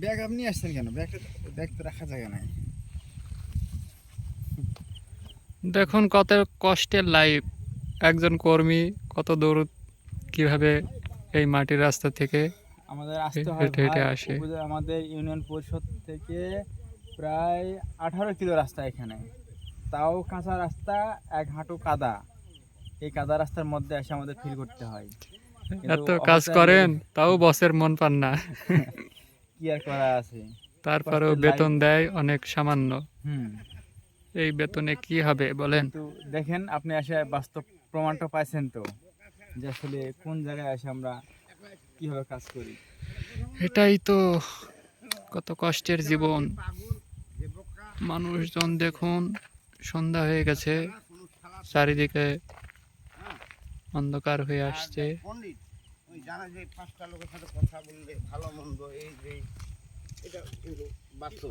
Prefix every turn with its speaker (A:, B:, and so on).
A: Bag আপনি আসছেন কেন? ব্যাগটা ব্যাগ তো রাখা জায়গা নাই।
B: দেখুন কত কষ্টের লাইফ একজন কর্মী কত দূর কীভাবে এই মাটির রাস্তা থেকে
A: আমাদের আসতে হয়
B: হেঁটে হেঁটে আসে।
A: আমাদের ইউনিয়ন পরিষদ থেকে প্রায় আঠারো কিলো রাস্তা এখানে। তাও কাঁচা রাস্তা এক হাঁটু কাদা। এই কাদা রাস্তার মধ্যে এসে আমাদের ফিল করতে হয়। কিন্তু
B: এত কাজ করেন তাও বসের মন পান না।
A: কি আর করা আছে?
B: তারপরেও বেতন দেয় অনেক সামান্য।
A: হুম।
B: এই বেতনে কি হবে বলেন?
A: দেখেন আপনি এসে বাস্তব প্রমাণটা পাইছেন তো যে আসলে কোন জায়গায় এসে আমরা কীভাবে কাজ করি।
B: এটাই তো কত কষ্টের জীবন। মানুষজন দেখুন সন্ধ্যা হয়ে গেছে চারিদিকে অন্ধকার হয়ে আসছে।
C: এই এটা বাস্তব